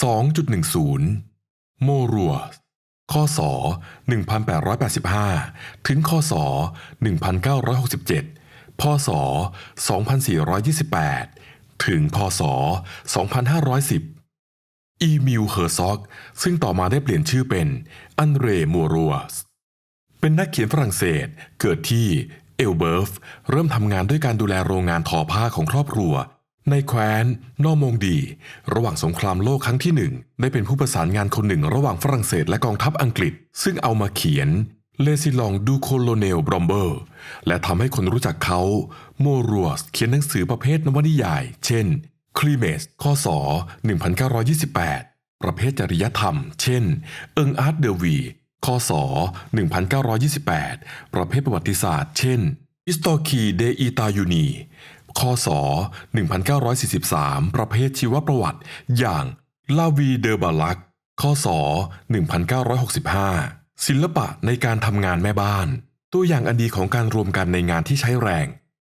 2.10 โมรัวข้อศ1885 ถึงข้อศ1967 พศ 2428 ถึงพศ 2510 อีมิลเฮอร์ซอก ซึ่งต่อมาได้เปลี่ยนชื่อเป็น อันเรมัวรัวสเป็นนักเขียนฝรั่งเศส เกิดที่เอลเบิร์ฟ เริ่มทำงานด้วยการดูแลโรงงานทอผ้าของครอบครัว ในแคว้นนอมงดี ระหว่างสงครามโลกครั้งที่หนึ่งได้เป็นผู้ประสานงานคนหนึ่งระหว่างฝรั่งเศสและกองทัพอังกฤษ ซึ่งเอามาเขียนเลซิลองดูโคโลเนลบรอมเบอร์ และทำให้คนรู้จักเขาโมรัวสเขียนหนังสือประเภทนวนิยาย เช่นคลีเมสข้อศ1928 ประเภทจริยธรรม เช่น เอิงอาร์ตเดวีคศ1928 ประเภทประวัติศาสตร์ เช่นอิสตอคีเดอิตายูนี คศ 1943 ประเภทชีวประวัติ อย่างลาวีเดอบาลักคศ 1965 ศิลปะในการทำงานแม่บ้าน ตัวอย่างอันดีของการรวมกันในงานที่ใช้แรง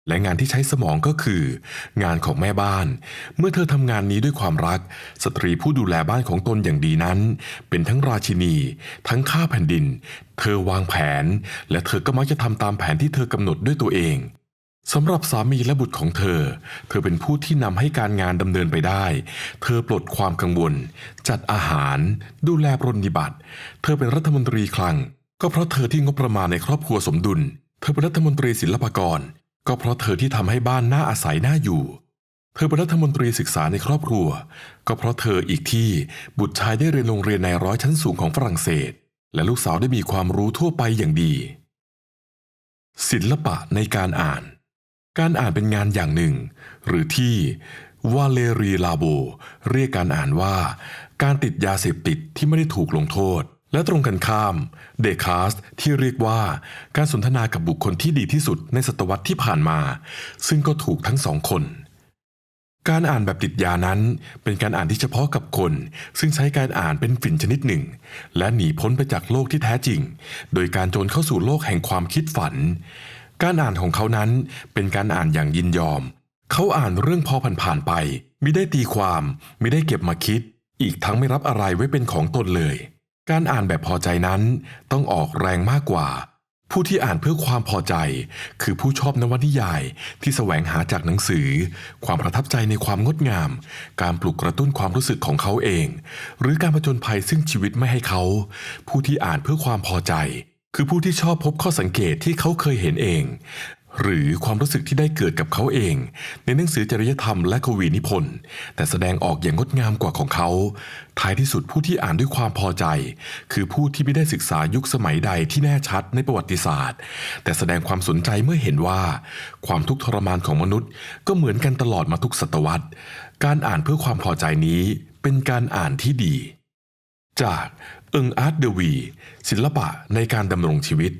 และงานที่ใช้สมองก็คือ งานของแม่บ้าน เมื่อเธอทำงานนี้ด้วยความรัก สตรีผู้ดูแลบ้านของตนอย่างดีนั้น เป็นทั้งราชินี ทั้งข้าแผ่นดิน เธอวางแผน และเธอก็มักจะทำตามแผนที่เธอกำหนดด้วยตัวเอง สำหรับสามีและบุตรของเธอ เธอเป็นผู้ที่นำให้การงานดำเนินไปได้ เธอปลดความกังวล จัดอาหาร ดูแลปรนนิบัติ เธอเป็นรัฐมนตรีคลัง ก็เพราะเธอที่งบประมาณในครอบครัวสมดุล เธอเป็นรัฐมนตรีศิลปากร ก็เพราะเธอที่ทำให้บ้านน่าอาศัยน่าอยู่ เธอเป็นรัฐมนตรีศึกษาในครอบครัว ก็เพราะเธออีกที่บุตรชายได้เรียนโรงเรียนในร้อยชั้นสูงของฝรั่งเศส และลูกสาวได้มีความรู้ทั่วไปอย่างดี ศิลปะในการอ่าน การอ่านเป็นงานอย่างหนึ่ง หรือที่วาเลรีลาโบเรียกการอ่านว่า การติดยาเสพติดที่ไม่ได้ถูกลงโทษ และตรงกันข้ามเดคาสที่เรียกว่าการสนทนากับบุคคลที่ดีที่สุดในศตวรรษที่ผ่านมา ซึ่งก็ถูกทั้งสองคน การอ่านแบบติดยานั้น เป็นการอ่านที่เฉพาะกับคน ซึ่งใช้การอ่านเป็นฝิ่นชนิดหนึ่ง และหนีพ้นไปจากโลกที่แท้จริง โดยการโจรเข้าสู่โลกแห่งความคิดฝัน การอ่านของเขานั้นเป็นการอ่านอย่างยินยอม เขาอ่านเรื่องพอผ่านๆไปมิได้ตีความมิได้เก็บมาคิด อีกทั้งไม่รับอะไรไว้เป็นของตนเลย การอ่านแบบพอใจนั้นต้องออกแรงมากกว่า ผู้ที่อ่านเพื่อความพอใจ คือผู้ชอบนวนิยาย ที่แสวงหาจากหนังสือ ความประทับใจในความงดงาม การปลุกกระตุ้นความรู้สึกของเขาเอง หรือการผจญภัยซึ่งชีวิตไม่ให้เขา ผู้ที่อ่านเพื่อความพอใจ คือผู้ที่ชอบพบข้อสังเกตที่เขาเคยเห็นเอง หรือความรู้สึกที่ได้เกิดกับเขาเอง ในหนังสือจริยธรรมและกวีนิพนธ์แต่แสดงออกอย่างงดงามกว่าของเขา ท้ายที่สุดผู้ที่อ่านด้วยความพอใจ คือผู้ที่ไม่ได้ศึกษายุคสมัยใดที่แน่ชัดในประวัติศาสตร์ แต่แสดงความสนใจเมื่อเห็นว่า ความทุกข์ทรมานของมนุษย์ ก็เหมือนกันตลอดมาทุกศตวรรษ การอ่านเพื่อความพอใจนี้เป็นการอ่านที่ดี จากเอิงอาร์ตเดวีศิลปะในการดำรงชีวิต